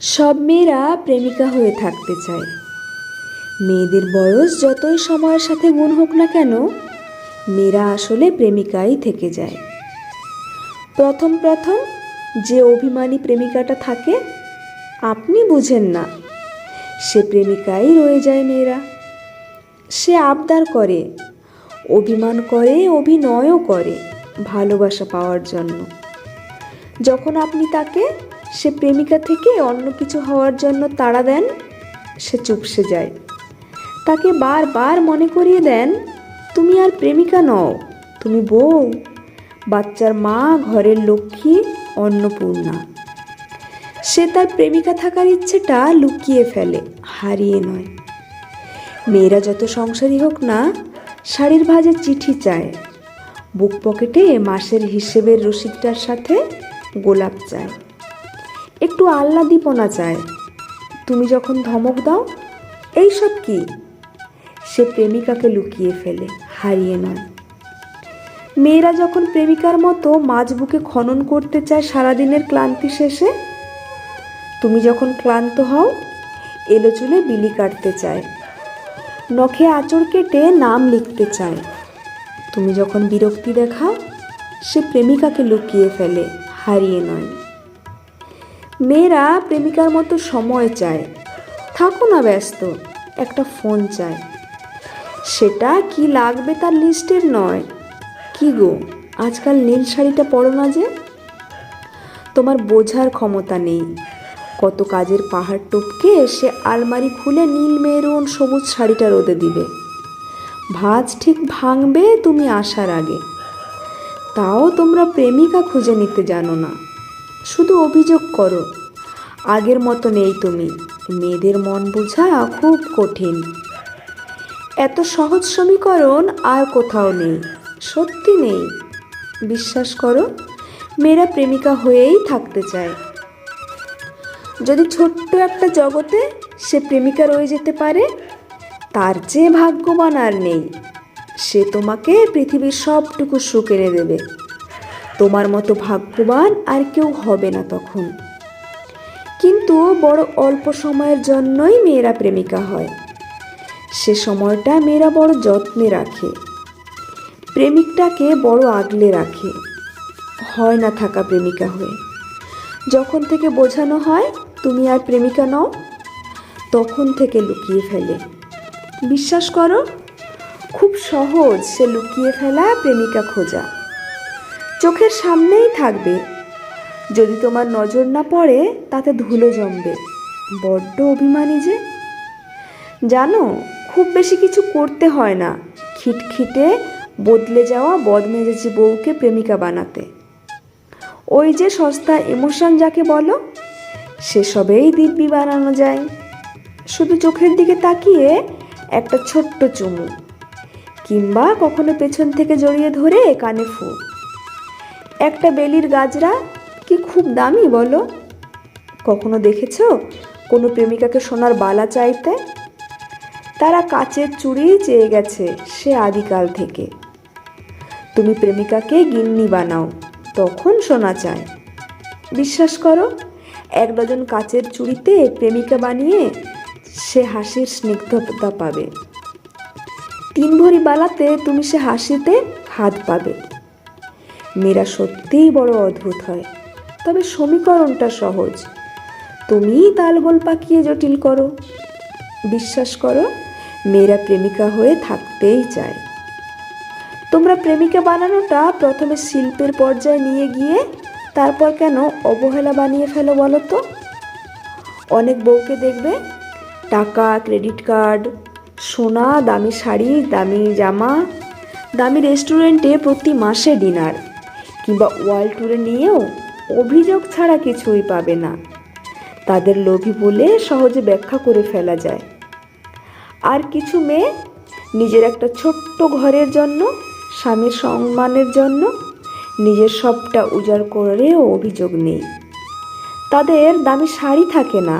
সব মেয়েরা প্রেমিকা হয়ে থাকতে চায়। মেয়েদের বয়স যতই সময়ের সাথে গুণ হোক না কেন, মেয়েরা আসলে প্রেমিকাই থেকে যায়। প্রথম প্রথম যে অভিমানী প্রেমিকাটা থাকে, আপনি বুঝেন না। সে প্রেমিকাই রয়ে যায় মেয়েরা। সে আবদার করে, অভিমান করে, অভিনয়ও করে ভালোবাসা পাওয়ার জন্য। যখন আপনি তাকে সে প্রেমিকা থেকে অন্য কিছু হওয়ার জন্য তাড়া দেন, সে চুপসে যায়। তাকে বারবার মনে করিয়ে দেন, তুমি আর প্রেমিকা নও, তুমি বউ। বাচ্চার মা ঘরের লক্ষ্মী অন্নপূর্ণা। সে তার প্রেমিকা থাকার ইচ্ছেটা লুকিয়ে ফেলে, হারিয়ে নয়। মেয়েরা যত সংসারী হোক না, শাড়ির ভাজে চিঠি চায়। বুক পকেটে মাসের হিসেবের রসিদটার সাথে গোলাপ চায়। একটু আহ্লাদীপনা চায়। তুমি যখন ধমক দাও এইসব কি? সে প্রেমিকাকে লুকিয়ে ফেলে, হারিয়ে নয়। মেয়েরা যখন প্রেমিকার মতো মাঝ বুকে খনন করতে চায় সারাদিনের ক্লান্তি শেষে, তুমি যখন ক্লান্ত হও এলো চুলে বিলি কাটতে চায়। নখে আঁচড় কেটে নাম লিখতে চায়। তুমি যখন বিরক্তি দেখাও, সে প্রেমিকাকে লুকিয়ে ফেলে, হারিয়ে নয়। মেয়েরা প্রেমিকার মতো সময় চায়। থাকো না ব্যস্ত, একটা ফোন চায় সেটা কি লাগবে তার লিস্টের নয়? কি গো, আজকাল নীল শাড়িটা পরো না যে? তোমার বোঝার ক্ষমতা নেই। কত কাজের পাহাড় টপকে সে আলমারি খুলে নীল মেরুন সবুজ শাড়িটা রোদে দিবে। ভাজ ঠিক ভাঙবে তুমি আসার আগে। তাও তোমরা প্রেমিকা খুঁজে নিতে জানো না। শুধু অভিযোগ করো। আগের মতো নেই তুমি। মেয়েদের মন বোঝা খুব কঠিন। এত সহজ সমীকরণ আর কোথাও নেই। সত্যি নেই। বিশ্বাস করো, মেয়েরা প্রেমিকা হয়েই থাকতে চায়। যদি ছোট্ট একটা জগতে সে প্রেমিকা রয়ে যেতে পারে, তার চেয়ে ভাগ্যবান আর নেই। সে তোমাকে পৃথিবীর সবটুকু সুখ এনে দেবে। তোমার মতো ভাগ্যবান আর কেউ হবে না তখন। কিন্তু বড় অল্প সময়ের জন্যই মেয়েরা প্রেমিকা হয়। সে সময়টা মেয়েরা বড় যত্নে রাখে। প্রেমিকটাকে বড় আগলে রাখে। হয় না থাকা প্রেমিকা হয়ে। যখন থেকে বোঝানো হয়, তুমি আর প্রেমিকা নও, তখন থেকে লুকিয়ে ফেলে। বিশ্বাস করো, খুব সহজ সে লুকিয়ে ফেলা প্রেমিকা খোঁজা। চোখের সামনেই থাকবে। যদি তোমার নজর না পড়ে, তাতে ধুলো জমবে। বড্ড অভিমানী যে। জানো, খুব বেশি কিছু করতে হয় না। খিটখিটে বদলে যাওয়া বদমেজাজি বউকে প্রেমিকা বানাতে। ওই যে সস্তা ইমোশন যাকে বলো, সেসবেই দিব্যি বানানো যায়। শুধু চোখের দিকে তাকিয়ে একটা ছোট্ট চুমু, কিংবা কখনো পেছন থেকে জড়িয়ে ধরে কানে ফু। একটা বেলির গাজরা কি খুব দামি বলো? কখনো দেখেছ? কোনো প্রেমিকাকে সোনার বালা চাইতে? তারা কাচের চুড়ি চেয়ে গেছে সে আদিকাল থেকে। তুমি প্রেমিকাকে গিন্নি বানাও, তখন সোনা চায়। বিশ্বাস করো, এক ডজন কাচের চুড়িতে প্রেমিকা বানিয়ে সে হাসির স্নিগ্ধতা পাবে। তিন ভরি বালাতে তুমি সে হাসিতে হাত পাবে। মেয়েরা সত্যিই বড় অদ্ভুত হয়। তবে সমীকরণটা সহজ। তুমিই তালগোল পাকিয়ে জটিল করো। বিশ্বাস করো মেয়েরা প্রেমিকা হয়ে থাকতেই চায়। তোমরা প্রেমিকা বানানোটা প্রথমে শিল্পের পর্যায়ে নিয়ে গিয়ে তারপর কেন অবহেলা বানিয়ে ফেলো বলো তো? অনেক বউকে দেখবে টাকা, ক্রেডিট কার্ড, সোনা, দামি শাড়ি, দামি জামা, দামি রেস্টুরেন্টে প্রতি মাসে ডিনার। কিংবা ওয়ার্ল্ড ট্যুরে নিয়েও অভিযোগ ছাড়া কিছুই পাবে না। তাদের লোভী বলে সহজে ব্যাখ্যা করে ফেলা যায়। আর কিছু মেয়ে নিজের একটা ছোট্ট ঘরের জন্য, স্বামীর সম্মানের জন্য নিজের সবটা উজাড় করেও অভিযোগ নেই। তাদের দামি শাড়ি থাকে না,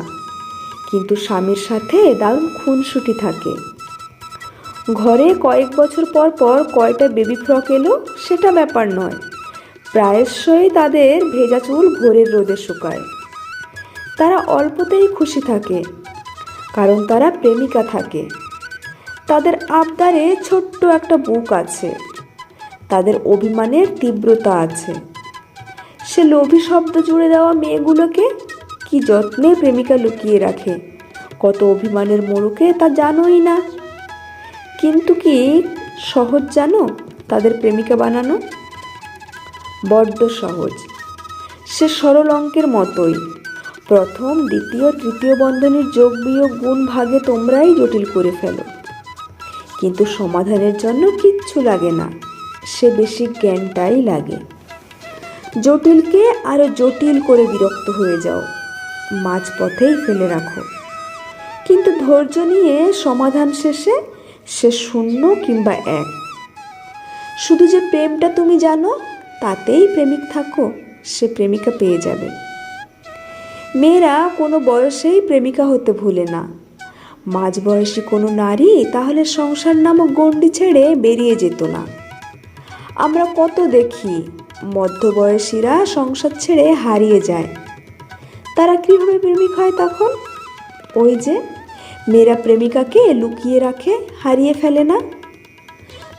কিন্তু স্বামীর সাথে দারুণ খুনসুটি থাকে। ঘরে কয়েক বছর পর পর কয়টা বেবি ফ্রক এলো সেটা ব্যাপার নয়। প্রায়শই তাদের ভেজা চুল ভোরের রোদে শুকায়। তারা অল্পতেই খুশি থাকে, কারণ তারা প্রেমিকা থাকে। তাদের আবদারে ছোট্ট একটা বুক আছে। তাদের অভিমানের তীব্রতা আছে। সে লোভী শব্দ জুড়ে দেওয়া মেয়েগুলোকে কি যত্নে প্রেমিকা লুকিয়ে রাখে, কত অভিমানের মোড়কে তা জানোই না। কিন্তু কি সহজ জানো তাদের প্রেমিকা বানানো? বড্ড সহজ। সে সরল অঙ্কের মতোই। প্রথম, দ্বিতীয়, তৃতীয় বন্ধনীর যোগ বিয়োগ গুণ ভাগে তোমরাই জটিল করে ফেলো। কিন্তু সমাধানের জন্য কিচ্ছু লাগে না। সে বেশি জ্ঞানটাই লাগে। জটিলকে আরও জটিল করে বিরক্ত হয়ে যাও। মাঝপথেই ফেলে রাখো। কিন্তু ধৈর্য নিয়ে সমাধান শেষে সে শূন্য কিংবা এক। শুধু যে প্রেমটা তুমি জানো তাতেই প্রেমিক থাকো, সে প্রেমিকা পেয়ে যাবে। মেয়েরা কোনো বয়সেই প্রেমিকা হতে ভুলে না। মাঝবয়সী কোনো নারী তাহলে সংসার নামক গণ্ডি ছেড়ে বেরিয়ে যেত না। আমরা কত দেখি, মধ্যবয়সীরা সংসার ছেড়ে হারিয়ে যায়। তারা কীভাবে প্রেমিক হয় তখন? ওই যে, মেয়েরা প্রেমিকাকে লুকিয়ে রাখে, হারিয়ে ফেলে না?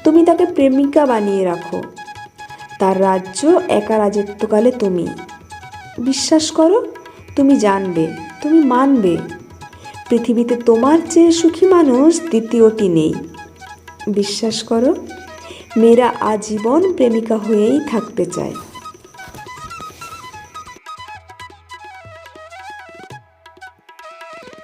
তুমি তাকে প্রেমিকা বানিয়ে রাখো। তার রাজ্য একা রাজত্বকালে তুমি। বিশ্বাস করো, তুমি জানবে, তুমি মানবে। পৃথিবীতে তোমার চেয়ে সুখী মানুষ দ্বিতীয়টি নেই। বিশ্বাস করো, মেয়েরা আজীবন প্রেমিকা হয়েই থাকতে চায়।